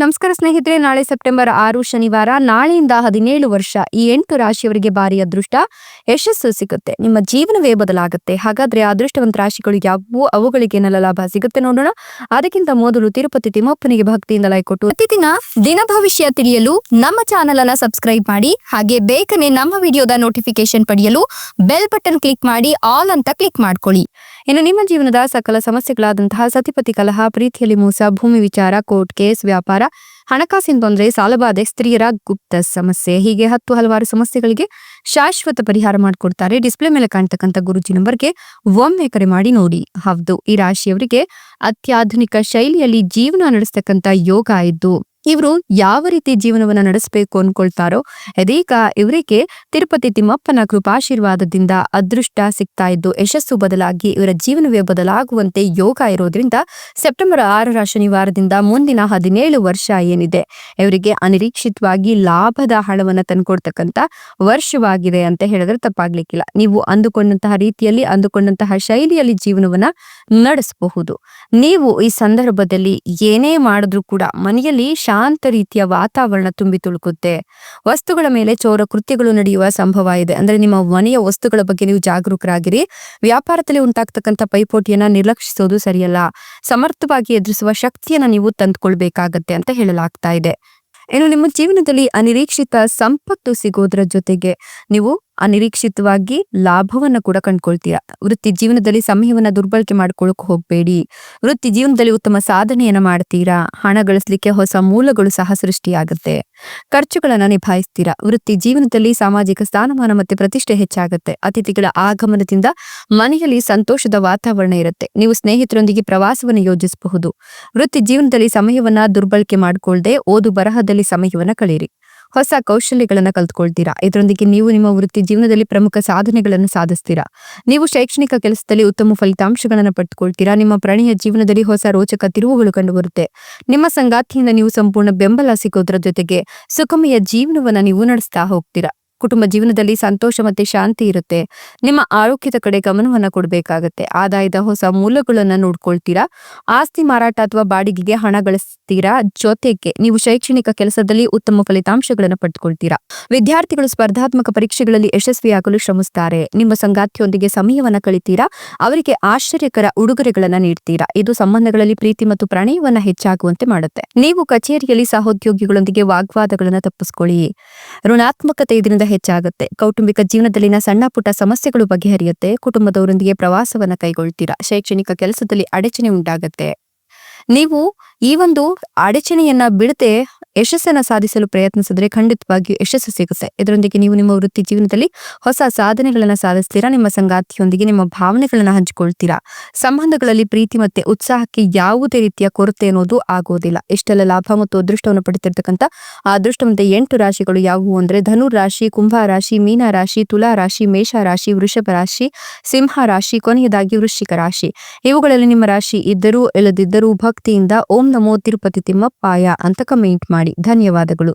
ನಮಸ್ಕಾರ ಸ್ನೇಹಿತರೆ, ನಾಳೆ ಸೆಪ್ಟೆಂಬರ್ ಆರು ಶನಿವಾರ, ನಾಳೆಯಿಂದ ಹದಿನೇಳು ವರ್ಷ, ಈ ಎಂಟು ರಾಶಿಯವರಿಗೆ ಭಾರಿ ಅದೃಷ್ಟ, ಯಶಸ್ಸು ಸಿಗುತ್ತೆ. ನಿಮ್ಮ ಜೀವನವೇ ಬದಲಾಗುತ್ತೆ. ಹಾಗಾದ್ರೆ ಅದೃಷ್ಟವಂತ ರಾಶಿಗಳು ಯಾವುವು? ಅವುಗಳಿಗೆ ನಲ ಲಾಭ ಸಿಗುತ್ತೆ ನೋಡೋಣ. ಅದಕ್ಕಿಂತ ಮೊದಲು ತಿರುಪತಿ ತಿಮ್ಮಪ್ಪನಿಗೆ ಭಕ್ತಿಯಿಂದ ಲೈಕ್ ಕೊಟ್ಟು, ಪ್ರತಿದಿನ ದಿನ ಭವಿಷ್ಯ ತಿಳಿಯಲು ನಮ್ಮ ಚಾನೆಲ್ ಅನ್ನ ಸಬ್ಸ್ಕ್ರೈಬ್ ಮಾಡಿ, ಹಾಗೆ ಬೇಗನೆ ನಮ್ಮ ವಿಡಿಯೋದ ನೋಟಿಫಿಕೇಶನ್ ಪಡೆಯಲು ಬೆಲ್ ಬಟನ್ ಕ್ಲಿಕ್ ಮಾಡಿ, ಆಲ್ ಅಂತ ಕ್ಲಿಕ್ ಮಾಡ್ಕೊಳ್ಳಿ. ಇನ್ನು ನಿಮ್ಮ ಜೀವನದ ಸಕಲ ಸಮಸ್ಯೆಗಳಾದಂತಹ ಸತಿಪತಿ ಕಲಹ, ಪ್ರೀತಿಯಲ್ಲಿ ಮೋಸ, ಭೂಮಿ ವಿಚಾರ, ಕೋರ್ಟ್ ಕೇಸ್, ವ್ಯಾಪಾರ, ಹಣಕಾಸಿನ ತೊಂದರೆ, ಸಾಲಬಾಧೆ, ಸ್ತ್ರೀಯರ ಗುಪ್ತ ಸಮಸ್ಯೆ, ಹೀಗೆ ಹತ್ತು ಹಲವಾರು ಸಮಸ್ಯೆಗಳಿಗೆ ಶಾಶ್ವತ ಪರಿಹಾರ ಮಾಡಿಕೊಡ್ತಾರೆ. ಡಿಸ್ಪ್ಲೇ ಮೇಲೆ ಕಾಣ್ತಕ್ಕಂಥ ಗುರುಜಿ ನಂಬರ್ಗೆ ಒಮ್ಮೆ ಕರೆ ಮಾಡಿ ನೋಡಿ. ಹೌದು, ಈ ರಾಶಿಯವರಿಗೆ ಅತ್ಯಾಧುನಿಕ ಶೈಲಿಯಲ್ಲಿ ಜೀವನ ನಡೆಸ್ತಕ್ಕಂಥ ಯೋಗ ಇದ್ದು ಇವರು ಯಾವ ರೀತಿ ಜೀವನವನ್ನ ನಡೆಸಬೇಕು ಅನ್ಕೊಳ್ತಾರೋ, ಇದೀಗ ಇವರಿಗೆ ತಿರುಪತಿ ತಿಮ್ಮಪ್ಪನ ಕೃಪಾಶೀರ್ವಾದದಿಂದ ಅದೃಷ್ಟ ಸಿಗ್ತಾ ಇದ್ದು, ಯಶಸ್ಸು ಬದಲಾಗಿ ಇವರ ಜೀವನವೇ ಬದಲಾಗುವಂತೆ ಯೋಗ ಇರೋದ್ರಿಂದ ಸೆಪ್ಟೆಂಬರ್ ಆರರ ಶನಿವಾರದಿಂದ ಮುಂದಿನ ಹದಿನೇಳು ವರ್ಷ ಏನಿದೆ, ಇವರಿಗೆ ಅನಿರೀಕ್ಷಿತವಾಗಿ ಲಾಭದ ಹಣವನ್ನು ತಂದ್ಕೊಡ್ತಕ್ಕಂತ ವರ್ಷವಾಗಿದೆ ಅಂತ ಹೇಳಿದ್ರೆ ತಪ್ಪಾಗ್ಲಿಕ್ಕಿಲ್ಲ. ನೀವು ಅಂದುಕೊಂಡಂತಹ ರೀತಿಯಲ್ಲಿ, ಅಂದುಕೊಂಡಂತಹ ಶೈಲಿಯಲ್ಲಿ ಜೀವನವನ್ನ ನಡೆಸಬಹುದು. ನೀವು ಈ ಸಂದರ್ಭದಲ್ಲಿ ಏನೇ ಮಾಡಿದ್ರೂ ಕೂಡ ಮನೆಯಲ್ಲಿ ಶಾಂತ ರೀತಿಯ ವಾತಾವರಣ ತುಂಬಿ ತುಳುಕುತ್ತೆ. ವಸ್ತುಗಳ ಮೇಲೆ ಚೋರ ಕೃತ್ಯಗಳು ನಡೆಯುವ ಸಂಭವ ಇದೆ. ಅಂದ್ರೆ ನಿಮ್ಮ ಮನೆಯ ವಸ್ತುಗಳ ಬಗ್ಗೆ ನೀವು ಜಾಗರೂಕರಾಗಿರಿ. ವ್ಯಾಪಾರದಲ್ಲಿ ಉಂಟಾಗ್ತಕ್ಕಂಥ ಪೈಪೋಟಿಯನ್ನ ನಿರ್ಲಕ್ಷಿಸೋದು ಸರಿಯಲ್ಲ. ಸಮರ್ಥವಾಗಿ ಎದುರಿಸುವ ಶಕ್ತಿಯನ್ನ ನೀವು ತಂದುಕೊಳ್ಬೇಕಾಗತ್ತೆ ಅಂತ ಹೇಳಲಾಗ್ತಾ ಇದೆ. ಇನ್ನು ನಿಮ್ಮ ಜೀವನದಲ್ಲಿ ಅನಿರೀಕ್ಷಿತ ಸಂಪತ್ತು ಸಿಗೋದ್ರ ಜೊತೆಗೆ ನೀವು ಅನಿರೀಕ್ಷಿತವಾಗಿ ಲಾಭವನ್ನ ಕೂಡ ಕಂಡ್ಕೊಳ್ತೀರಾ ವೃತ್ತಿ ಜೀವನದಲ್ಲಿ ಸಮಯವನ್ನ ದುರ್ಬಳಕೆ ಮಾಡ್ಕೊಳಕ್ ಹೋಗ್ಬೇಡಿ. ವೃತ್ತಿ ಜೀವನದಲ್ಲಿ ಉತ್ತಮ ಸಾಧನೆಯನ್ನ ಮಾಡ್ತೀರಾ? ಹಣ ಗಳಿಸ್ಲಿಕ್ಕೆ ಹೊಸ ಮೂಲಗಳು ಸಹ ಸೃಷ್ಟಿಯಾಗುತ್ತೆ. ಖರ್ಚುಗಳನ್ನ ನಿಭಾಯಿಸ್ತೀರಾ? ವೃತ್ತಿ ಜೀವನದಲ್ಲಿ ಸಾಮಾಜಿಕ ಸ್ಥಾನಮಾನ ಮತ್ತೆ ಪ್ರತಿಷ್ಠೆ ಹೆಚ್ಚಾಗುತ್ತೆ. ಅತಿಥಿಗಳ ಆಗಮನದಿಂದ ಮನೆಯಲ್ಲಿ ಸಂತೋಷದ ವಾತಾವರಣ ಇರುತ್ತೆ. ನೀವು ಸ್ನೇಹಿತರೊಂದಿಗೆ ಪ್ರವಾಸವನ್ನು ಯೋಜಿಸಬಹುದು. ವೃತ್ತಿ ಜೀವನದಲ್ಲಿ ಸಮಯವನ್ನ ದುರ್ಬಳಕೆ ಮಾಡಿಕೊಳ್ಳದೆ ಓದು ಬರಹದಲ್ಲಿ ಸಮಯವನ್ನ ಕಳೆಯಿರಿ ಹೊಸ ಕೌಶಲ್ಯಗಳನ್ನ ಕಲ್ತ್ಕೊಳ್ತೀರಾ? ಇದರೊಂದಿಗೆ ನೀವು ನಿಮ್ಮ ವೃತ್ತಿ ಜೀವನದಲ್ಲಿ ಪ್ರಮುಖ ಸಾಧನೆಗಳನ್ನು ಸಾಧಿಸ್ತೀರಾ? ನೀವು ಶೈಕ್ಷಣಿಕ ಕೆಲಸದಲ್ಲಿ ಉತ್ತಮ ಫಲಿತಾಂಶಗಳನ್ನು ಪಡೆದುಕೊಳ್ತೀರಾ ನಿಮ್ಮ ಪ್ರಣಯ ಜೀವನದಲ್ಲಿ ಹೊಸ ರೋಚಕ ತಿರುವುಗಳು ಕಂಡುಬರುತ್ತೆ. ನಿಮ್ಮ ಸಂಗಾತಿಯಿಂದ ನೀವು ಸಂಪೂರ್ಣ ಬೆಂಬಲ ಸಿಗೋದ್ರ ಜೊತೆಗೆ ಸುಖಮಯ ಜೀವನವನ್ನ ನೀವು ನಡೆಸ್ತಾ ಹೋಗ್ತೀರಾ? ಕುಟುಂಬ ಜೀವನದಲ್ಲಿ ಸಂತೋಷ ಮತ್ತೆ ಶಾಂತಿ ಇರುತ್ತೆ. ನಿಮ್ಮ ಆರೋಗ್ಯದ ಕಡೆ ಗಮನವನ್ನ ಕೊಡಬೇಕಾಗತ್ತೆ. ಆದಾಯದ ಹೊಸ ಮೂಲಗಳನ್ನ ನೋಡ್ಕೊಳ್ತೀರಾ? ಆಸ್ತಿ ಮಾರಾಟ ಅಥವಾ ಬಾಡಿಗೆಗೆ ಹಣ ಗಳಿಸ್ತೀರಾ? ಜೊತೆಗೆ ನೀವು ಶೈಕ್ಷಣಿಕ ಕೆಲಸದಲ್ಲಿ ಉತ್ತಮ ಫಲಿತಾಂಶಗಳನ್ನು ಪಡೆದುಕೊಳ್ತೀರಾ ವಿದ್ಯಾರ್ಥಿಗಳು ಸ್ಪರ್ಧಾತ್ಮಕ ಪರೀಕ್ಷೆಗಳಲ್ಲಿ ಯಶಸ್ವಿಯಾಗಲು ಶ್ರಮಿಸ್ತಾರೆ. ನಿಮ್ಮ ಸಂಗಾತಿಯೊಂದಿಗೆ ಸಮಯವನ್ನ ಕಳಿತೀರಾ? ಅವರಿಗೆ ಆಶ್ಚರ್ಯಕರ ಉಡುಗೊರೆಗಳನ್ನ ನೀಡ್ತೀರಾ? ಇದು ಸಂಬಂಧಗಳಲ್ಲಿ ಪ್ರೀತಿ ಮತ್ತು ಪ್ರಣಯವನ್ನ ಹೆಚ್ಚಾಗುವಂತೆ ಮಾಡುತ್ತೆ. ನೀವು ಕಚೇರಿಯಲ್ಲಿ ಸಹೋದ್ಯೋಗಿಗಳೊಂದಿಗೆ ವಾಗ್ವಾದಗಳನ್ನ ತಪ್ಪಿಸಿಕೊಳ್ಳಿ. ಋಣಾತ್ಮಕತೆ ಇದರಿಂದ ಹೆಚ್ಚಾಗುತ್ತೆ. ಕೌಟುಂಬಿಕ ಜೀವನದಲ್ಲಿನ ಸಣ್ಣ ಪುಟ್ಟ ಸಮಸ್ಯೆಗಳು ಬಗೆಹರಿಯುತ್ತೆ. ಕುಟುಂಬದವರೊಂದಿಗೆ ಪ್ರವಾಸವನ್ನ ಕೈಗೊಳ್ತೀರಾ? ಶೈಕ್ಷಣಿಕ ಕೆಲಸದಲ್ಲಿ ಅಡಚಣೆ ಉಂಟಾಗತ್ತೆ. ನೀವು ಈ ಒಂದು ಅಡಚಣೆಯನ್ನ ಬಿಡದೆ ಯಶಸ್ಸನ್ನ ಸಾಧಿಸಲು ಪ್ರಯತ್ನಿಸಿದ್ರೆ ಖಂಡಿತವಾಗಿಯೂ ಯಶಸ್ಸು ಸಿಗುತ್ತೆ. ಇದರೊಂದಿಗೆ ನೀವು ನಿಮ್ಮ ವೃತ್ತಿ ಜೀವನದಲ್ಲಿ ಹೊಸ ಸಾಧನೆಗಳನ್ನ ಸಾಧಿಸ್ತೀರಾ, ನಿಮ್ಮ ಸಂಗಾತಿಯೊಂದಿಗೆ ನಿಮ್ಮ ಭಾವನೆಗಳನ್ನ ಹಂಚಿಕೊಳ್ತೀರಾ? ಸಂಬಂಧಗಳಲ್ಲಿ ಪ್ರೀತಿ ಮತ್ತೆ ಉತ್ಸಾಹಕ್ಕೆ ಯಾವುದೇ ರೀತಿಯ ಕೊರತೆ ಅನ್ನೋದು ಆಗೋದಿಲ್ಲ. ಇಷ್ಟೆಲ್ಲ ಲಾಭ ಮತ್ತು ಅದೃಷ್ಟವನ್ನು ಪಡಿತಿರ್ತಕ್ಕಂಥ ಆ ಅದೃಷ್ಟವಂತ ಎಂಟು ರಾಶಿಗಳು ಯಾವುವು ಅಂದ್ರೆ ಧನು ರಾಶಿ, ಕುಂಭ ರಾಶಿ, ಮೀನ ರಾಶಿ, ತುಲಾ ರಾಶಿ, ಮೇಷ ರಾಶಿ, ವೃಷಭ ರಾಶಿ, ಸಿಂಹ ರಾಶಿ, ಕೊನೆಯದಾಗಿ ವೃಶ್ಚಿಕ ರಾಶಿ. ಇವುಗಳಲ್ಲಿ ನಿಮ್ಮ ರಾಶಿ ಇದ್ದರೂ, ಇಲ್ಲದಿದ್ದರೂ ಭಕ್ತಿಯಿಂದ ಓಂ ನಮೋ ತಿರುಪತಿ ತಿಮ್ಮಪ್ಪಾಯ ಅಂತ ಕಮೆಂಟ್ ಮಾಡಿ ಧನ್ಯವಾದಗಳು.